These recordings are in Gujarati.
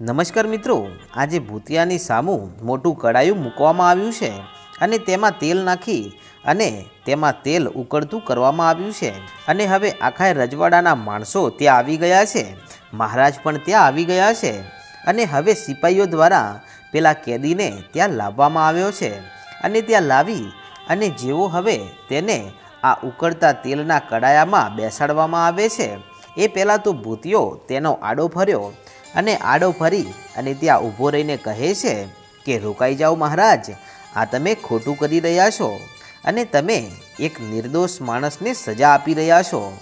નમસ્કાર મિત્રો, આજે ભૂતિયાની સામું મોટું કડાયું મૂકવામાં આવ્યું છે અને તેમાં તેલ નાખી અને તેમાં તેલ ઉકળતું કરવામાં આવ્યું છે. અને હવે આખા રજવાડાના માણસો ત્યાં આવી ગયા છે. મહારાજ પણ ત્યાં આવી ગયા છે. અને હવે સિપાહીઓ દ્વારા પેલા કેદીને ત્યાં લાવવામાં આવ્યો છે. અને ત્યાં લાવી અને જેવો હવે તેને આ ઉકળતા તેલના કડાયામાં બેસાડવામાં આવે છે, એ પહેલાં તો ભૂતિયો તેનો આડો ફર્યો અને આડો ફરી અને ત્યાં ઊભો રહીને કહે છે કે, રોકાઈ જાઓ મહારાજ, આ તમે ખોટું કરી રહ્યા છો અને તમે એક નિર્દોષ માણસને સજા આપી રહ્યા છો.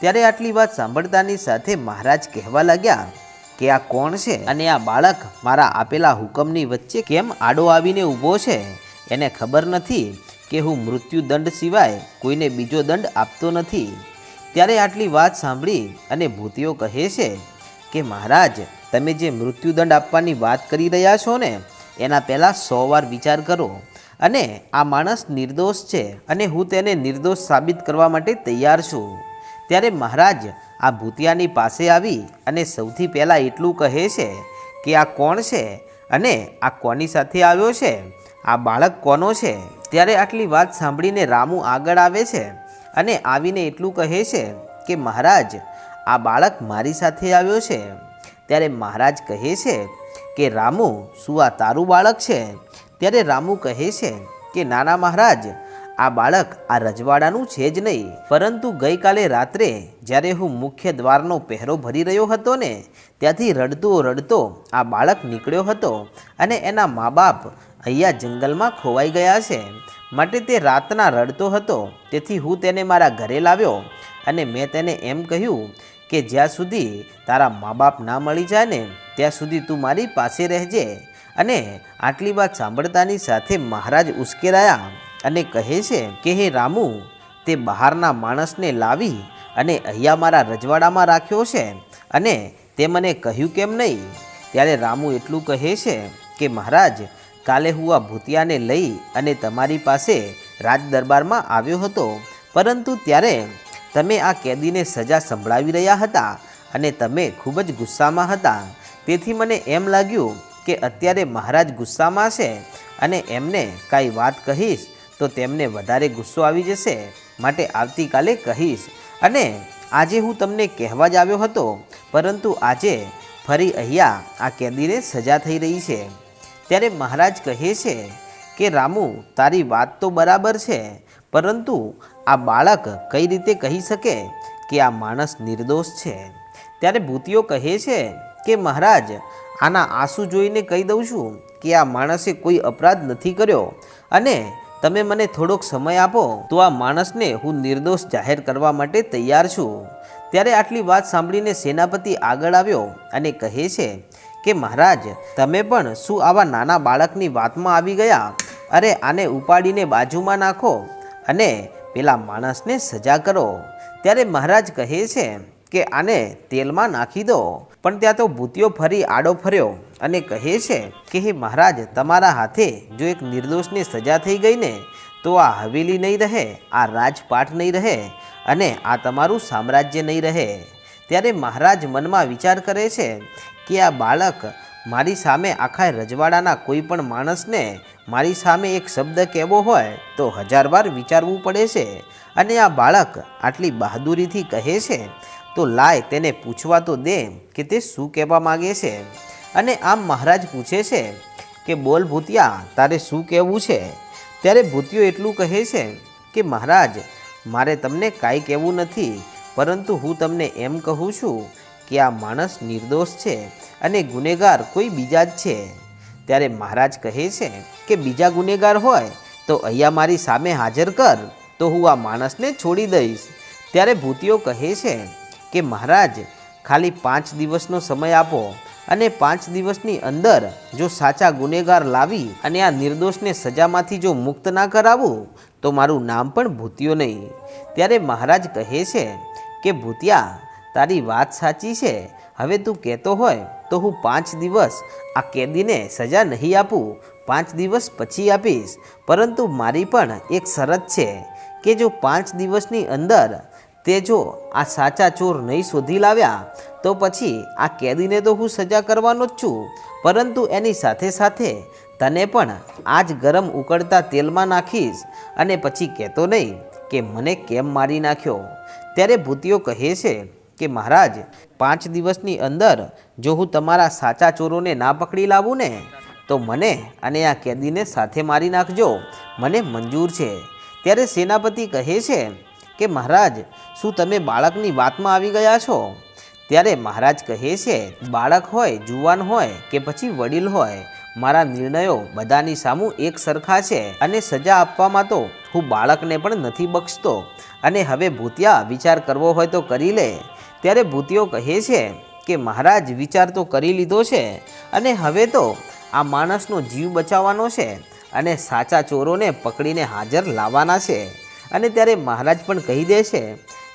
ત્યારે આટલી વાત સાંભળતાની સાથે મહારાજ કહેવા લાગ્યા કે, આ કોણ છે અને આ બાળક મારા આપેલા હુકમની વચ્ચે કેમ આડો આવીને ઊભો છે? એને ખબર નથી કે હું મૃત્યુદંડ સિવાય કોઈને બીજો દંડ આપતો નથી. ત્યારે આટલી વાત સાંભળી અને ભૂતિઓ કહે છે કે મહારાજ, તમે જે મૃત્યુદંડ આપવાની વાત કરી રહ્યા છો ને, એના પહેલાં સો વાર વિચાર કરો. અને આ માણસ નિર્દોષ છે અને હું તેને નિર્દોષ સાબિત કરવા માટે તૈયાર છું. ત્યારે મહારાજ, આ ભૂતિયાની પાસે આવી અને સૌથી પહેલાં એટલું કહે છે કે આ કોણ છે અને આ કોની સાથે આવ્યો છે? આ બાળક કોનો છે? ત્યારે આટલી વાત સાંભળીને રામુ આગળ આવે છે અને આવીને એટલું કહે છે કે મહારાજ આ બાળક મારી સાથે આવ્યો છે. ત્યારે મહારાજ કહે છે કે, રામુ, શું આ તારું બાળક છે? ત્યારે રામુ કહે છે કે, નાના મહારાજ, આ બાળક આ રજવાડાનું છે જ નહીં. પરંતુ ગઈકાલે રાત્રે જ્યારે હું મુખ્ય દ્વારનો પહેરો ભરી રહ્યો હતો ને, ત્યાંથી રડતો રડતો આ બાળક નીકળ્યો હતો અને એના મા બાપ અહીંયા જંગલમાં ખોવાઈ ગયા છે. માટે તે રાતના રડતો હતો. તેથી હું તેને મારા ઘરે લાવ્યો. અને મેં તેને એમ કહ્યું કે જ્યાં સુધી તારા મા બાપ ના મળી જાય ને ત્યાં સુધી તું મારી પાસે રહેજે. અને આટલી વાત સાંભળતાની સાથે મહારાજ ઉશ્કેરાયા અને કહે છે કે, હે રામુ, તે બહારના માણસને લાવી અને અહીંયા મારા રજવાડામાં રાખ્યો છે અને તે મને કહ્યું કેમ નહીં? ત્યારે રામુ એટલું કહે છે કે, મહારાજ, કાલે હું આ ભૂતિયાને લઈ અને તમારી પાસે રાજ દરબારમાં આવ્યો હતો. પરંતુ ત્યારે તમે આ કેદીને સજા સંભળાવી રહ્યા હતા અને તમે ખૂબ જ ગુસ્સામાં હતા. તેથી મને એમ લાગ્યું કે અત્યારે મહારાજ ગુસ્સામાં છે અને એમને કાંઈ વાત કહીશ તો તેમને વધારે ગુસ્સો આવી જશે માટે આવતીકાલે કહીશ. અને આજે હું તમને કહેવા જ આવ્યો હતો, પરંતુ આજે ફરી અહીંયા આ કેદીને સજા થઈ રહી છે. ત્યારે મહારાજ કહે છે કે, રામુ, તારી વાત તો બરાબર છે, પરંતુ આ બાળક કઈ રીતે કહી શકે કે આ માણસ નિર્દોષ છે? ત્યારે ભૂતિઓ કહે છે કે, મહારાજ, આના આંસુ જોઈને કહી દઉં છું કે આ માણસે કોઈ અપરાધ નથી કર્યો અને તમે મને થોડોક સમય આપો, તો આ માણસને હું નિર્દોષ જાહેર કરવા માટે તૈયાર છું. ત્યારે આટલી વાત સાંભળીને સેનાપતિ આગળ આવ્યો અને કહે છે કે, મહારાજ, તમે પણ શું આવા નાના બાળકની વાતમાં આવી ગયા? અરે, આને ઉપાડીને બાજુમાં નાખો અને પેલા માણસને સજા કરો. ત્યારે મહારાજ કહે છે કે આને તેલમાં નાખી દો. પણ ત્યાં તો ભૂતિયો ફરી આડો ફર્યો અને કહે છે કે, હે મહારાજ, તમારા હાથે જો એક નિર્દોષની સજા થઈ ગઈ ને, તો આ હવેલી નહીં રહે, આ રાજપાટ નહીં રહે અને આ તમારું સામ્રાજ્ય નહીં રહે. ત્યારે મહારાજ મનમાં વિચાર કરે છે કે આ બાળક મારી સામે આખા રજવાડાના કોઈ પણ માણસને મારી સામે એક શબ્દ કહેવો હોય તો હજાર વાર વિચારવું પડે છે. અને આ બાળક આટલી બહાદુરીથી કહે છે, તો લાય તેને પૂછવા તો દે કે તે શું કહેવા માગે છે. અને આમ મહારાજ પૂછે છે કે, બોલ ભૂતિયા, તારે શું કહેવું છે? ત્યારે ભૂતિયો એટલું કહે છે કે, મહારાજ, મારે તમને કાંઈ કહેવું નથી, પરંતુ હું તમને એમ કહું છું કે આ માણસ નિર્દોષ છે અને ગુનેગાર કોઈ બીજા જ છે. ત્યારે મહારાજ કહે છે કે બીજા ગુનેગાર હોય તો અહીંયા મારી સામે હાજર કર, તો હું આ માણસને છોડી દઈશ. ત્યારે ભૂતિઓ કહે છે કે મહારાજ, ખાલી પાંચ દિવસનો સમય આપો અને પાંચ દિવસની અંદર જો સાચા ગુનેગાર લાવી અને આ નિર્દોષને સજામાંથી જો મુક્ત ના કરાવું, તો મારું નામ પણ ભૂતિયો નહીં. ત્યારે મહારાજ કહે છે કે ભૂતિયા, તારી વાત સાચી છે હવે તું કહેતો હોય તો હું પાંચ દિવસ આ કેદીને સજા નહીં આપું. પાંચ દિવસ પછી આપીશ. પરંતુ મારી પણ એક શરત છે કે જો પાંચ દિવસની અંદર તે જો આ સાચા ચોર નહીં શોધી લાવ્યા, તો પછી આ કેદીને તો હું સજા કરવાનો જ છું. પરંતુ એની સાથે સાથે તને પણ આ જ ગરમ ઉકળતા તેલમાં નાખીશ અને પછી કહેતો નહીં કે મને કેમ મારી નાખ્યો? ત્યારે ભૂતિઓ કહે છે કે મહારાજ, પાંચ દિવસની અંદર જો હું તમારા સાચા ચોરોને ના પકડી લાવું ને, તો મને અને આ કેદીને સાથે મારી નાખજો. મને મંજૂર છે. ત્યારે સેનાપતિ કહે છે કે, મહારાજ, શું તમે બાળકની વાતમાં આવી ગયા છો? ત્યારે મહારાજ કહે છે, બાળક હોય, જુવાન હોય કે પછી વડીલ હોય, મારા નિર્ણયો બધાની સામું એક સરખા છે અને સજા આપવામાં તો હું બાળકને પણ નથી બક્ષતો. અને હવે ભૂતિયા વિચાર કરવો હોય તો કરી લે. ત્યારે ભૂતિયો કહે છે કે મહારાજ વિચાર તો કરી લીધો છે અને હવે તો આ માણસનો જીવ બચાવવાનો છે અને સાચા ચોરોને પકડીને હાજર લાવવાના છે. અને ત્યારે મહારાજ પણ કહી દે છે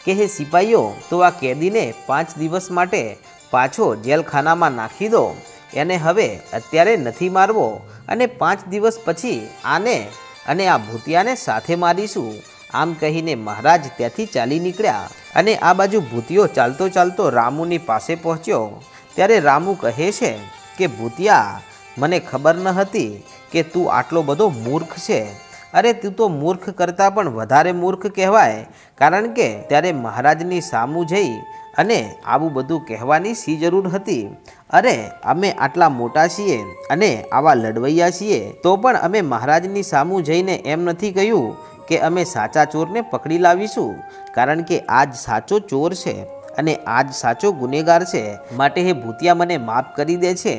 કે, હે સિપાહીઓ તો આ કેદીને પાંચ દિવસ માટે પાછો જેલખાનામાં નાખી દો. એને હવે અત્યારે નથી મારવો અને પાંચ દિવસ પછી આને અને આ ભૂતિયાને સાથે મારીશું. આમ કહીને મહારાજ ત્યાંથી ચાલી નીકળ્યા. અને આ બાજુ ભૂતિયો ચાલતો ચાલતો રામુની પાસે પહોંચ્યો. ત્યારે રામુ કહે છે કે, ભૂતિયા, મને ખબર ન હતી કે તું આટલો બધો મૂર્ખ છે. અરે, તું તો મૂર્ખ કરતાં પણ વધારે મૂર્ખ કહેવાય. કારણ કે ત્યારે મહારાજની સામું જઈ અને આવું બધું કહેવાની સી જરૂર હતી? અરે, અમે આટલા મોટા છીએ અને આવા લડવૈયા છીએ, તો પણ અમે મહારાજની સામું જઈને એમ નથી કહ્યું કે અમે સાચા ચોરને પકડી લાવીશું, કારણ કે આજ સાચો ચોર છે અને આજ સાચો ગુનેગાર છે. માટે હે ભૂતિયા મને માફ કરી દે છે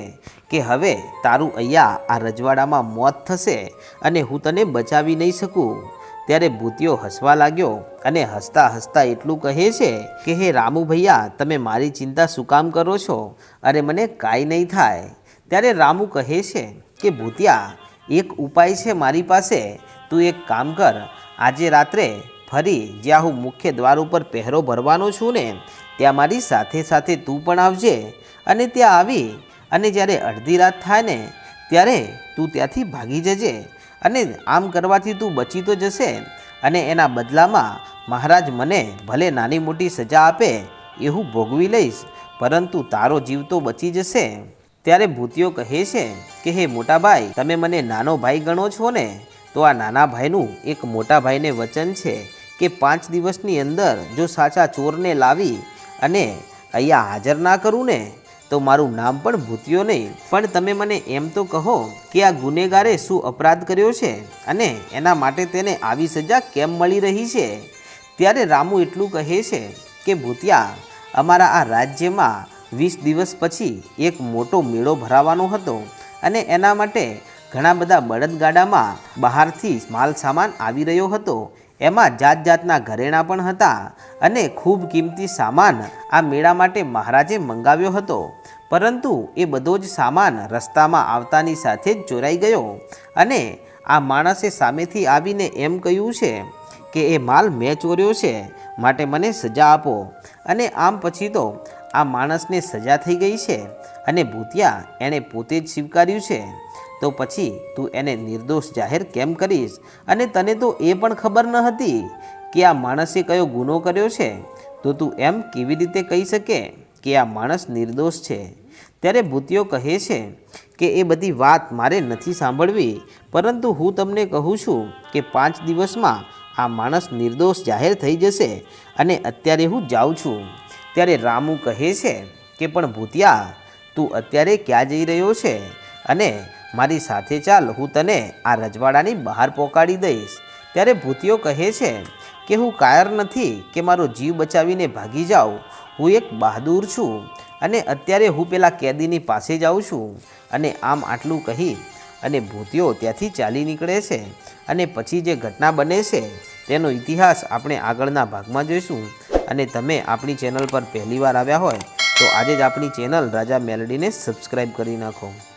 કે હવે તારું અહીંયા આ રજવાડામાં મોત થશે અને હું તને બચાવી નહીં શકું. ત્યારે ભૂતિયો હસવા લાગ્યો અને હસતા હસતા એટલું કહે છે કે, હે રામુ ભૈયા, તમે મારી ચિંતા શું કામ કરો છો? અરે મને કાંઈ નહીં થાય. ત્યારે રામુ કહે છે કે, ભૂતિયા, એક ઉપાય છે મારી પાસે. તું એક કામ કર, આજે રાત્રે ફરી જ્યાં હું મુખ્ય દ્વાર ઉપર પહેરો ભરવાનો છું ને, ત્યાં મારી સાથે સાથે તું પણ આવજે. અને ત્યાં આવી, અને જ્યારે અડધી રાત થાય ને, ત્યારે તું ત્યાંથી ભાગી જજે. અને આમ કરવાથી તું બચી તો જશે. અને એના બદલામાં મહારાજ મને ભલે નાની મોટી સજા આપે એ હું ભોગવી લઈશ, પરંતુ તારો જીવ તો બચી જશે. ત્યારે ભૂતિયો કહે છે કે, હે મોટા ભાઈ તમે મને નાનો ભાઈ ગણો છો ને તો આ નાના ભાઈનું એક મોટા ભાઈને વચન છે કે પાંચ દિવસની અંદર જો સાચા ચોરને લાવી અને અહીંયા હાજર ના કરું ને, તો મારું નામ પણ ભૂત્યો નહીં. પણ તમે મને એમ તો કહો કે આ ગુનેગારે શું અપરાધ કર્યો છે અને એના માટે તેને આવી સજા કેમ મળી રહી છે? ત્યારે રામુ એટલું કહે છે કે, ભૂતિયા, અમારા આ રાજ્યમાં વીસ દિવસ પછી એક મોટો મેળો ભરાવાનો હતો અને એના માટે ઘણા બધા બળદગાડામાં બહારથી માલ સામાન આવી રહ્યો હતો. એમાં જાત જાતના ઘરેણાં પણ હતા અને ખૂબ કિંમતી સામાન આ મેળા માટે મહારાજે મંગાવ્યો હતો. પરંતુ એ બધો જ સામાન રસ્તામાં આવતાની સાથે જ ચોરાઈ ગયો અને આ માણસે સામેથી આવીને એમ કહ્યું છે કે એ માલ મેં ચોર્યો છે, માટે મને સજા આપો. અને આમ પછી તો આ માણસને સજા થઈ ગઈ છે અને ભૂતિયા એણે પોતે જ સ્વીકાર્યું છે. તો પછી તું એને નિર્દોષ જાહેર કેમ કરીશ? અને તને તો એ પણ ખબર ન હતી કે આ માણસે કયો ગુનો કર્યો છે? તો તું એમ કેવી રીતે કહી શકે કે આ માણસ નિર્દોષ છે? ત્યારે ભૂતિયો કહે છે કે એ બધી વાત મારે નથી સાંભળવી, પરંતુ હું તમને કહું છું કે પાંચ દિવસમાં આ માણસ નિર્દોષ જાહેર થઈ જશે અને અત્યારે હું જાઉં છું. ત્યારે રામુ કહે છે કે, પણ ભૂતિયા, તું અત્યારે ક્યાં જઈ રહ્યો છે? અને મારી સાથે ચાલ, હું તને આ રજવાડાની બહાર પોકાડી દઈશ. ત્યારે ભૂતિયો કહે છે કે, હું કાયર નથી કે મારો જીવ બચાવીને ભાગી જાઉં. હું એક બહાદુર છું અને અત્યારે હું પેલા કેદીની પાસે જાઉં છું. અને આમ આટલું કહી અને ભૂતિયો ત્યાંથી ચાલી નીકળે છે. અને પછી જે ઘટના બને છે, તેનો ઇતિહાસ આપણે આગળના ભાગમાં જોઈશું. અને તમે આપણી ચેનલ પર પહેલીવાર આવ્યા હોય, તો આજે જ આપણી ચેનલ રાજા મેલડીને સબસ્ક્રાઈબ કરી નાખો.